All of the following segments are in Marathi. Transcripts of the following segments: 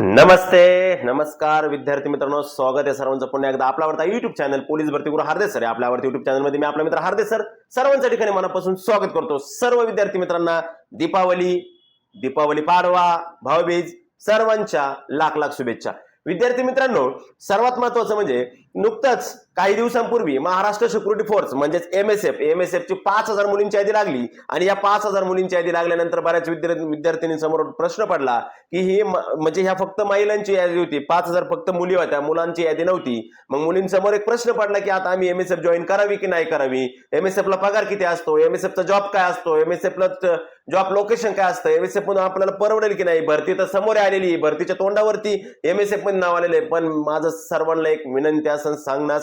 नमस्ते नमस्कार विद्यार्थी मित्रांनो स्वागत आहे सर्वांचं पुन्हा एकदा आपला आवडता युट्यूब चॅनल पोलीस भरती गुरु हार्दे सर आपल्या आवडत्या युट्यूब चॅनलमध्ये मी आपला मित्र हार्दे सर सर्वांच्या ठिकाणी मनापासून स्वागत करतो. सर्व विद्यार्थी मित्रांना दीपावली दीपावली पाडवा भाऊबीज सर्वांच्या लाख लाख शुभेच्छा. विद्यार्थी मित्रांनो सर्वात महत्वाचं म्हणजे नुकतंच काही दिवसांपूर्वी महाराष्ट्र सिक्युरिटी फोर्स म्हणजेच M S F M S एफची पाच हजार मुलींची यादी लागली. आणि या पाच हजार मुलींची यादी लागल्यानंतर बऱ्याच विद्यार्थी विद्यार्थिनींसमोर प्रश्न पडला की ही म- म्हणजे ह्या फक्त महिलांची यादी होती. पाच हजार फक्त मुली होत्या मुलांची यादी नव्हती. मग मुलींसमोर एक प्रश्न पडला की आता आम्ही एम एस एफ जॉईन करावी की नाही करावी? एम एस एफला पगार किती असतो? एम एस एफचा जॉब काय असतो? एम एस एफला जॉब लोकेशन काय असतं? एम एस एफ मधून आपल्याला परवडेल की नाही? भरती तर समोर आलेली भरतीच्या तोंडावरती एम एस एफमध्ये नाव आलेलं आहे. पण माझं सर्वांना एक विनंती असन सांगणं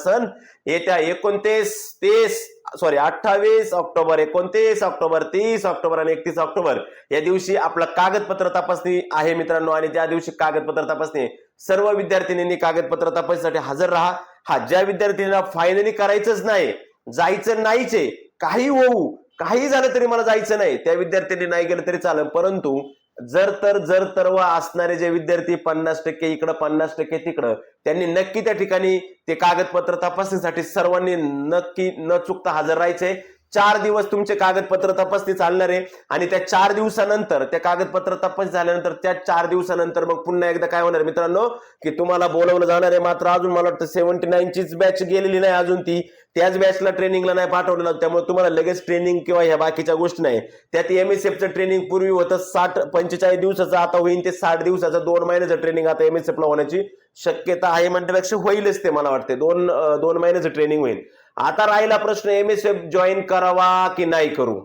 येत्या एकोणतीस तीस सॉरी अठ्ठावीस ऑक्टोबर एकोणतीस ऑक्टोबर तीस ऑक्टोबर आणि एकतीस ऑक्टोबर या दिवशी आपलं कागदपत्र तपासणी आहे मित्रांनो आणि त्या दिवशी कागदपत्र तपासणी सर्व विद्यार्थिनींनी कागदपत्र तपासणीसाठी हजर राहा. हा ज्या विद्यार्थिनीला फायनली करायचंच नाही जायचं नाहीचे काही होऊ काही झालं तरी मला जायचं नाही त्या विद्यार्थ्यांनी नाही गेलं तरी चालेल परंतु जर तर जर तर व असणारे जे विद्यार्थी पन्नास टक्के इकडं पन्नास टक्के तिकडं त्यांनी नक्की त्या ठिकाणी ते कागदपत्र तपासणीसाठी सर्वांनी नक्की न चुकता हजर राहायचे. चार दिवस तुमचे कागदपत्र तपासणी चालणार आहे. आणि त्या चार दिवसानंतर त्या कागदपत्र तपासणी झाल्यानंतर त्या चार दिवसानंतर मग पुन्हा एकदा काय होणार मित्रांनो? की तुम्हाला बोलवलं जाणार आहे. मात्र अजून मला वाटतं सेव्हन्टी नाईनचीच बॅच गेलेली नाही अजून ती. त्याच बॅचला ट्रेनिंगला नाही पाठवलेलं त्यामुळे तुम्हाला लगेच ट्रेनिंग किंवा ह्या बाकीच्या गोष्टी नाही. त्यात एम एस एफचं ट्रेनिंग पूर्वी होतं साठ पंचेचाळीस दिवसाचं. आता होईल ते साठ दिवसाचं. दोन महिन्याचं ट्रेनिंग आता एम एस एफला होण्याची शक्यता आहे म्हणण्यापेक्षा होईलच ते मला वाटते दोन दोन महिन्याचं ट्रेनिंग होईल. आता राहिला प्रश्न एम एस एफ जॉईन करावा की नाही करू?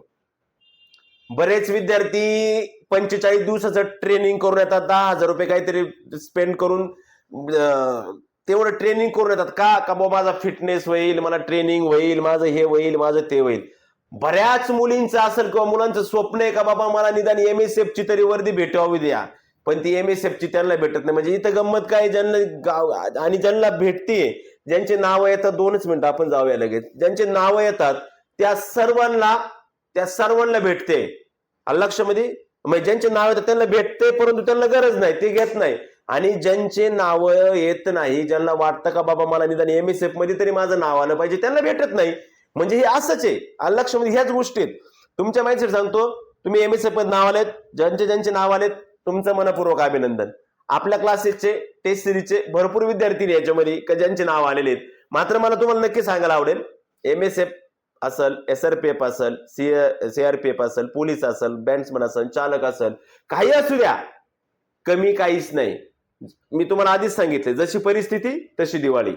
बरेच विद्यार्थी पंचेचाळीस दिवसाचं ट्रेनिंग करून येतात दहा हजार रुपये काहीतरी स्पेंड करून तेवढं ट्रेनिंग करून येतात. का? का बाबा माझा फिटनेस होईल मला ट्रेनिंग होईल माझं हे होईल माझं ते होईल. बऱ्याच मुलींचं असेल किंवा मुलांचं स्वप्न आहे का बाबा मला निदान एम एस एफची तरी वर्दी भेटावी द्या. पण ती एम एस एफची त्यांना भेटत नाही. म्हणजे इथं गंमत काय? ज्यांना गाव आणि ज्यांना भेटते ज्यांची नावं येतात दोनच मिनिटं आपण जाऊया लगेच. ज्यांची नावं येतात त्या सर्वांना त्या सर्वांना भेटते. लक्षामध्ये म्हणजे ज्यांचे नाव येतात त्यांना भेटते परंतु त्यांना गरज नाही ते घेत नाही. आणि ज्यांचे नाव येत नाही ज्यांना वाटतं का बाबा मला निदान एम एस एफमध्ये तरी माझं नाव आलं पाहिजे त्यांना भेटत नाही. म्हणजे हे असंच आहे. लक्षामध्ये ह्याच गोष्टीत तुमच्या माहिती सांगतो तुम्ही एम एस एफमध्ये नाव आलेत ज्यांचे ज्यांचे नाव आलेत तुमचं मनपूर्वक अभिनंदन. आपल्या क्लासेसचे टेस्ट सिरीजचे भरपूर विद्यार्थी याच्यामध्ये का ज्यांचे नाव आलेले आहेत. मात्र मला तुम्हाला नक्की सांगायला आवडेल एम एस एफ असल एस आर पी एफ असल C C R P F असल पोलीस असल बँड्समन असल चालक असल काही असू द्या कमी काहीच नाही. मी तुम्हाला आधीच सांगितले जशी परिस्थिती तशी दिवाळी.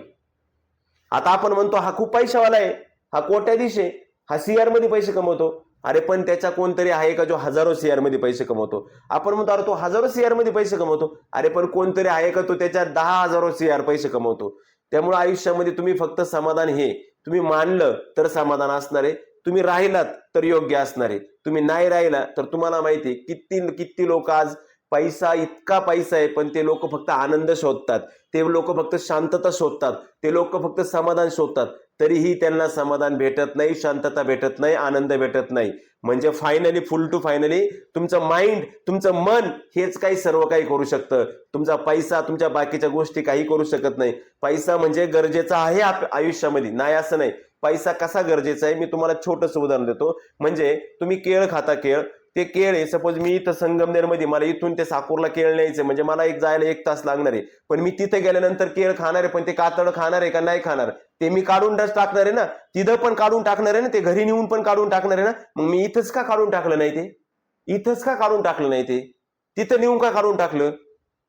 आता आपण म्हणतो हा खूप पैशावाला आहे हा कोट्याधीश आहे हा सीआरमध्ये पैसे कमवतो अरे पण त्याचा कोणतरी आहे का जो हजारो सीआरमध्ये पैसे कमवतो? आपण म्हणतो अरे तो हजारो सीआरमध्ये पैसे कमवतो. अरे पण कोणतरी आहे का तो त्याच्या दहा हजारो सीआर पैसे कमवतो? त्यामुळे आयुष्यामध्ये तुम्ही फक्त समाधान हे. तुम्ही मानलं तर समाधान असणार. आहे तुम्ही राहिलात तर योग्य असणार. आहे तुम्ही नाही राहिला तर तुम्हाला माहिती आहे किती किती लोक आज पैसा इतका पैसा आहे पण ते लोक फक्त आनंद शोधतात. ते लोक फक्त शांतता शोधतात. ते लोक फक्त समाधान शोधतात. तरीही त्यांना समाधान भेटत नाही शांतता भेटत नाही आनंद भेटत नाही. म्हणजे फायनली फुल टू फायनली तुमचं माइंड तुमचं मन हेच काही सर्व काही करू शकतं. तुमचा पैसा तुमच्या बाकीच्या गोष्टी काही करू शकत नाही. पैसा म्हणजे गरजेचा आहे आप- आयुष्यामध्ये. नाही असं नाही. पैसा कसा गरजेचा आहे? मी तुम्हाला छोटंसं उदाहरण देतो. म्हणजे तुम्ही केळ खाता केळ. ते केळ आहे. सपोज मी इथं संगमनेरमध्ये मला इथून ते साकूरला केळ न्यायचं म्हणजे मला एक जायला एक तास लागणार आहे. पण मी तिथे गेल्यानंतर केळ खाणार आहे पण ते कातड खाणार आहे का नाही खाणार? ते मी काढून टाकणार आहे ना? तिथं पण काढून टाकणार आहे ना? ते घरी नेऊन पण काढून टाकणार आहे ना? मग मी इथंच का काढून टाकलं नाही ते? इथंच का काढून टाकलं नाही ते? तिथं नेऊन का काढून टाकलं?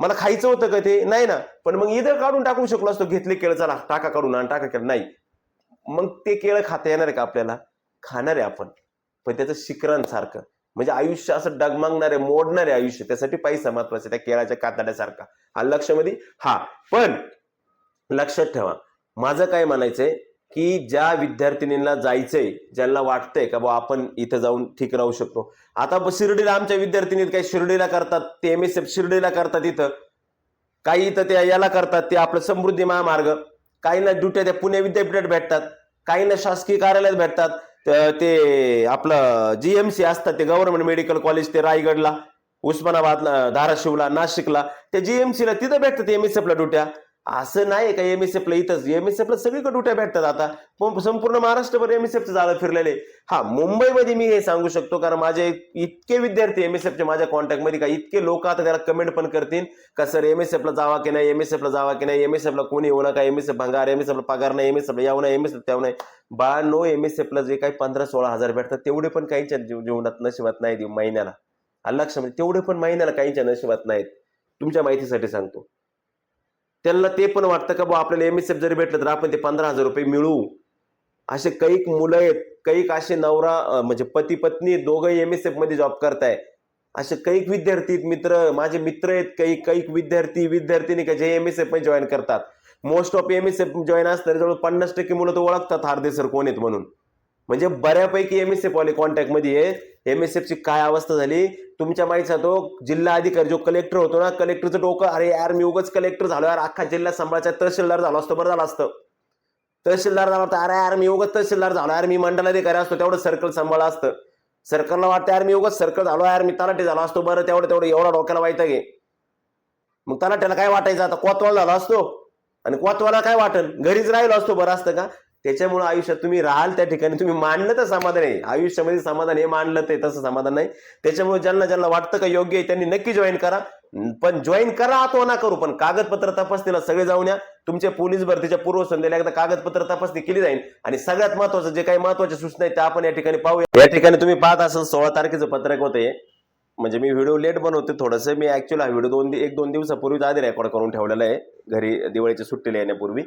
मला खायचं होतं का ते? नाही ना. पण मग इथं काढून टाकू शकलो असतो. घेतले केळ चला टाका काढून आणि टाका केळ. नाही. मग ते केळ खाता येणार आहे का आपल्याला? खाणार आहे आपण. पण त्याचं शिकरण सारखं. म्हणजे आयुष्य असं डगमागणारे मोडणारे आयुष्य त्यासाठी पैसा महत्त्वाचा आहे, त्या केळाच्या कातड्यासारखा. हा लक्षामध्ये? हा. पण लक्षात ठेवा माझं काय म्हणायचंय की ज्या विद्यार्थिनींना जायचंय ज्यांना वाटतंय का बा आपण इथं जाऊन ठीक राहू शकतो. आता शिर्डीला आमच्या विद्यार्थिनी काही शिर्डीला करतात ते एम एस एफ शिर्डीला करतात इथं. काही इथं ते याला करतात ते आपलं समृद्धी महामार्ग. काहींना ड्युट्या त्या पुणे विद्यापीठात भेटतात काहींना शासकीय कार्यालयात भेटतात. तर ते आपलं जीएमसी असतात ते गव्हर्नमेंट मेडिकल कॉलेज ते रायगडला उस्मानाबादला धाराशिवला नाशिकला. ते जीएमसीला तिथं भेटतात एम एस ला ड्युट्या असं नाही का एम एस एफला इथंच एम एस एफला सगळीकडे ड्युट्या भेटतात आता संपूर्ण महाराष्ट्रभर एमएसएफचं झालं फिरलेले हा मुंबईमध्ये मी हे सांगू शकतो कारण माझे इतके विद्यार्थी एमएसएफचे माझ्या कॉन्टॅक्टमध्ये का इतके लोक आता त्याला कमेंट पण करतील का सर एमएसएफ ला जावा की नाही एमएसएफ ला जावा की नाही एम एस ला कोणी येऊ नका एमएसएफ भंगार एस एफला पगार नाही एमएसएफ ला यावं नाही एफ त्यावं नाही बाळांनो एम एमएसएफ ला जे काही पंधरा सोळा हजार भेटतात तेवढे पण काहींच्या जीवनात नशिबात नाही देऊ महिन्याला लक्ष म्हणजे तेवढे पण महिन्याला काहींच्या नशिबात नाहीत तुमच्या माहितीसाठी सांगतो त्यांना ते पण वाटतं का बा आपल्याला एम एस एफ जरी भेटलं तर आपण ते पंधरा हजार रुपये मिळवू. असे कैक मुलं आहेत कैक असे नवरा म्हणजे पती पत्नी दोघंही एसमध्ये जॉब करताय. असे कैक विद्यार्थी मित्र माझे मित्र आहेत कैक कैक विद्यार्थी विद्यार्थिनी का जे एम एसमध्ये जॉईन करतात. Most of M S F join असतात जवळ पन्नास टक्के मुलं तर ओळखतात हार्दे सर कोण आहेत म्हणून. म्हणजे बऱ्यापैकी एम एस एफ वाले कॉन्टॅक्टमध्ये एस एमएसएफ ची काय अवस्था झाली? तुमच्या माहितीचा तो जिल्हा अधिकारी जो कलेक्टर होतो ना कलेक्टरचं डोकं अरे यार मी उगाच कलेक्टर झालो यार अख्खा जिल्हा सांभाळायचा तहसीलदार झालो असतो बरं झालं असतं. तहसीलदार झाला होता अरे यार मी उगाच तहसीलदार झालो यार मी मंडलाधिकारी असतो तेवढं सर्कल सांभाळा असतं. सर्कलला वाटतं यार मी उगाच सर्कल झालो यार मी तलाठी झालो असतो बरं तेवढं तेवढं एवढा डोक्याला वाईट घे मग तलाट्याला काय वाटायचं? आता कोतवाल झाला असतो. आणि कोतवाला काय वाटेल? घरीच राहिलो असतो बरं असतं का? त्याच्यामुळे आयुष्यात तुम्ही राहाल त्या ठिकाणी. तुम्ही मानलं तर समाधान आहे. आयुष्यामध्ये समाधान हे मानलं ते तसं समाधान नाही. त्याच्यामुळे ज्यांना ज्यांना वाटतं का योग्य आहे त्यांनी नक्की जॉईन करा. पण जॉईन करा अथवा ना करू पण कागदपत्र तपासणीला सगळे जाऊन या. तुमच्या पोलीस भरतीच्या पूर्वसंध्येला एकदा कागदपत्र तपासणी केली जाईल. आणि सगळ्यात महत्वाचं जे काही महत्त्वाच्या सूचना आहेत त्या आपण या ठिकाणी पाहूया. या ठिकाणी तुम्ही पाहत असाल सोळा तारखेचं पत्रक होते म्हणजे मी व्हिडिओ लेट बनवते थोडंसं मी ऍक्च्युअली हा व्हिडिओ दोन एक दोन दिवसापूर्वीच आधी रेकॉर्ड करून ठेवलेला आहे. घरी दिवाळीच्या सुट्टीला येण्यापूर्वी.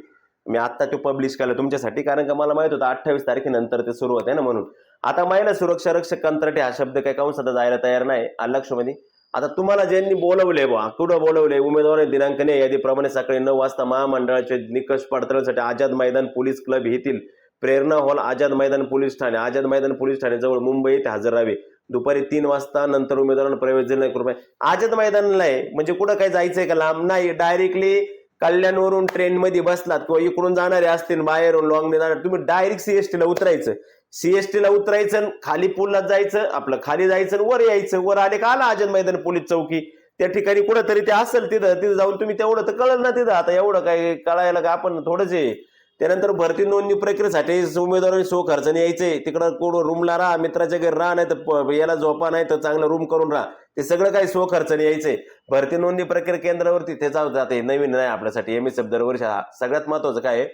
मी आत्ता तो पब्लिश केला तुमच्यासाठी कारण का मला माहीत होतं अठ्ठावीस तारखेनंतर ते सुरू होते ना म्हणून. आता महिला सुरक्षा रक्षक कंत्राटे हा शब्द काही कंसात जायला तयार नाही लक्षमध्ये? आता तुम्हाला ज्यांनी बोलवले बा कुठं बोलवले उमेदवार दिनांक नाही यादीप्रमाणे सकाळी नऊ वाजता महामंडळाचे निकष पडताळण्यासाठी आझाद मैदान पोलीस क्लब येथील प्रेरणा hall Azad Maidan police Thane Azad Maidan police Thane जवळ मुंबई येथे हजर राहावे. दुपारी तीन वाजता नंतर उमेदवारांना प्रवेश दिला नाही कृपया आझाद मैदानला आहे. म्हणजे कुठं काय जायचंय का लांब? नाही डायरेक्टली कल्याणवरून ट्रेन मध्ये बसलात किंवा इकडून जाणारे असतील बाहेरून लॉंग जाणार तुम्ही डायरेक्ट सीएसटी ला उतरायचं. सीएसटी ला उतरायचं खाली पुलला जायचं आपलं खाली जायचं वर यायचं. वर आले का आला अजन मैदान पोलीस चौकी? त्या ठिकाणी कुठंतरी ते असेल तिथं तिथं जाऊन तुम्ही तेवढं तर कळलं ना तिथं. आता एवढं काय कळायला का आपण थोडंच आहे. त्यानंतर भरती नोंदणी प्रक्रियेसाठी उमेदवारांनी सो खर्चाने यायचे. तिकडं कोण रूमला राहा मित्राच्या घरी राहा नाही तर याला झोपा नाही तर चांगलं रूम करून राहा. ते सगळं काही सो खर्चाने यायचे. भरती नोंदणी प्रक्रिया केंद्रावरती ते जाऊ जाते. नवीन नाही आपल्यासाठी एम एस एफ दरवर्षी हा सगळ्यात महत्वाचं काय आहे?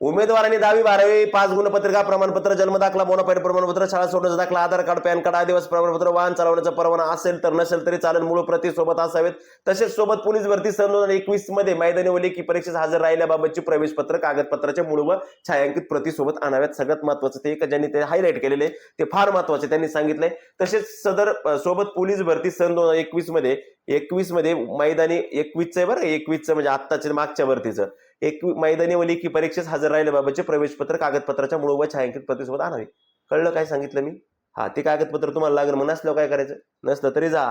उमेदवारांनी दहावी बारावी पाच गुणपत्रिका प्रमाणपत्र जन्म दाखला बोनाफाईड प्रमाणपत्र शाळा सोडण्याचा दाखला आधार कार्ड पॅन कार्ड आदिवास प्रमाणपत्र वाहन चालवण्याचा परवाना असेल तर नसेल तरी चालेल. मूळ प्रती सोबत असावेत. तसेच सोबत पोलीस भरती सन दोन हजार एकवीसमध्ये मैदानी व परीक्षेस हजर राहिल्याबाबतची प्रवेश पत्र कागदपत्राच्या मूळ व छायांकित प्रती सोबत आणाव्यात. सगळ्यात महत्वाचं ते एक ज्यांनी ते हायलाईट केलेले ते फार महत्त्वाचे त्यांनी सांगितलंय. तसेच सदर सोबत पोलीस भरती सन दोन हजार एकवीसमध्ये एकवीसमध्ये मैदानी एकवीसचं आहे बरं एकवीसचं म्हणजे आत्ताचे मागच्या भरतीचं. एक मैदानी व की परीक्षेस हजर राहिल्याबाबतचे बाबाचे प्रवेशपत्र कागदपत्राच्या मूळ व छायांकित प्रतिसोबत आणावे. कळलं काय सांगितलं मी? हा ते कागदपत्र तुम्हाला लागेल मग नसलं काय करायचं? नसलं तरी जा.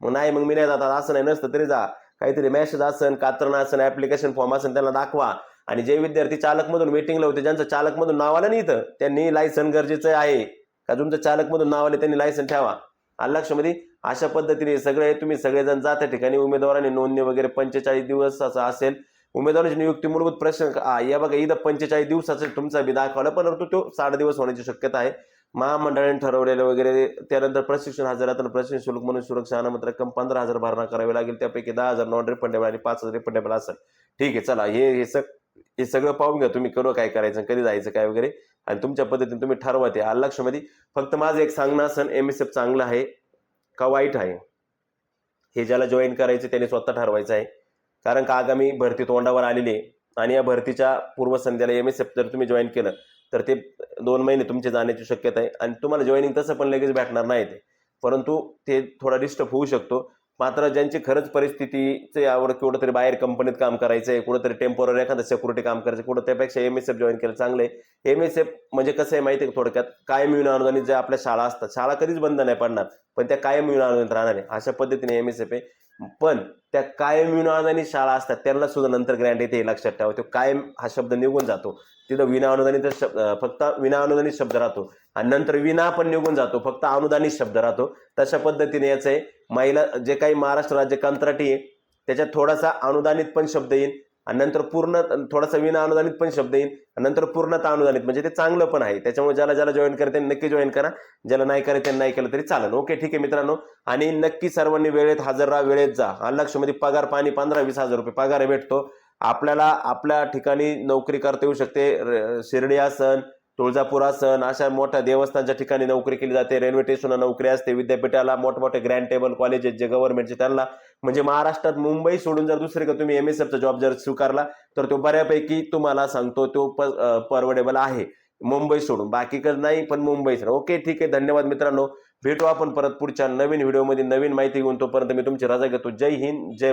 मग नाही मग मी नाही जातात असं नाही नसतं तरी जा. काहीतरी मेसेज असन कात्रण असन ऍप्लिकेशन फॉर्म असन त्यांना दाखवा. आणि जे विद्यार्थी चालकमधून वेटिंगला होते ज्यांचं चालकमधून नाव आलं नाही इथं त्यांनी लायसन गरजेचं आहे. का तुमचं चालकमधून नाव आले त्यांनी लायसन ठेवा. आलं लक्षामध्ये अशा पद्धतीने सगळे तुम्ही सगळेजण जात्या ठिकाणी उमेदवारांनी नोंदणी वगैरे पंचेचाळीस दिवस असं असेल उमेदवारांची नियुक्ती मूलभूत प्रश्न या बघा इथं पंचेचाळीस दिवसाचा तुमचा बी दाखवला परंतु तो साठ दिवस होण्याची शक्यता आहे. महामंडळाने ठरवलेलं वगैरे त्यानंतर प्रशिक्षण हजरात प्रशिक्षण शुल्क म्हणून सुरक्षा अनामत रक्कम पंधरा हजार भरणा करावी लागेल. त्यापैकी दहा हजार नॉन रिफंडेबल आणि पाच हजार रिफंडेबल असेल. ठीक आहे चला हे हे सग हे सगळं पाहून घ्या तुम्ही करू काय करायचं कधी जायचं काय वगैरे. आणि तुमच्या पद्धतीने तुम्ही ठरवा ते. आलं लक्षामध्ये फक्त माझं एक सांगणं असन एम एस एफ चांगलं आहे का वाईट आहे? हे ज्याला जॉईन करायचं त्याने स्वतः ठरवायचं आहे. कारण का आगामी भरती तोंडावर आलेली आहे आणि या भरतीच्या पूर्वसंध्याला एम एस एफ जर तुम्ही जॉईन केलं तर ते दोन महिने तुमचे जाण्याची शक्यता आहे. आणि तुम्हाला जॉईनिंग तसं पण लगेच भेटणार नाही ते. परंतु ते थोडा डिस्टर्ब होऊ शकतो. मात्र ज्यांची खरंच परिस्थितीचे आवड कुठंतरी बाहेर कंपनीत काम करायचं आहे कुठंतरी टेम्पोररी एखादं सेक्युरिटी काम करायचं कुठं त्यापेक्षा एम एस एफ जॉईन केलं चांगलं आहे एम एस एफ म्हणजे कसं आहे माहिती आहे का थोडक्यात? कायम येऊन अनुदानित ज्या आपल्या शाळा असतात शाळा कधीच बंद नाही पडणार पण त्या कायम येऊन अनुदानित राहणार आहे. अशा पद्धतीने एम एस एफ आहे पण त्या कायम विनाअनुदानित शाळा असतात त्यांना सुद्धा नंतर ग्रँट येते हे लक्षात ठेवा. तो कायम हा शब्द निघून जातो. तिथं विना अनुदानित शब्द फक्त विना अनुदानित शब्द राहतो. आणि नंतर विना पण निघून जातो. फक्त अनुदानित शब्द राहतो. तशा पद्धतीने याचं आहे. महिला जे काही महाराष्ट्र राज्य कंत्राटी आहे त्याच्यात थोडासा अनुदानित पण शब्द येईल. आणि नंतर पूर्ण थोडासा विना अनुदानित पण शब्द येईल आणि नंतर पूर्णतः अनुदानित म्हणजे ते चांगलं पण आहे. त्याच्यामुळे ज्याला ज्याला जॉईन करते नक्की जॉईन करा. ज्याला नाही करायचं त्यांनी नाही केलं तरी चालेल. ओके ठीक आहे मित्रांनो. आणि नक्की सर्वांनी वेळेत हजर राहा वेळेत जा. लक्षमध्ये पगार पाणी पंधरा वीस हजार रुपये पगार भेटतो. आपल्याला आपल्या ठिकाणी नोकरी करता येऊ शकते. शिर्डी आसन तुळजापूर आसन अशा मोठ्या देवस्थानच्या ठिकाणी नोकरी केली जाते. रेल्वे स्टेशनला नोकरी असते. विद्यापीठाला मोठमोठे ग्रँड टेबल कॉलेजेस जे गव्हर्नमेंटचे त्यांना म्हणजे महाराष्ट्रात मुंबई सोडून जर दुसरीकडे का तुम्ही एम एस एफचा जॉब जर स्वीकारला तर तो बऱ्यापैकी तुम्हाला सांगतो तो परवडेबल आहे. मुंबई सोडून. बाकी नाही पण मुंबई सोडून. ओके ठीक आहे. धन्यवाद मित्रांनो. भेटू आपण परत पुढच्या नवीन व्हिडिओमध्ये नवीन माहिती घेऊन तोपर्यंत मी तुमची रजा घेतो. जय हिंद जय भारत.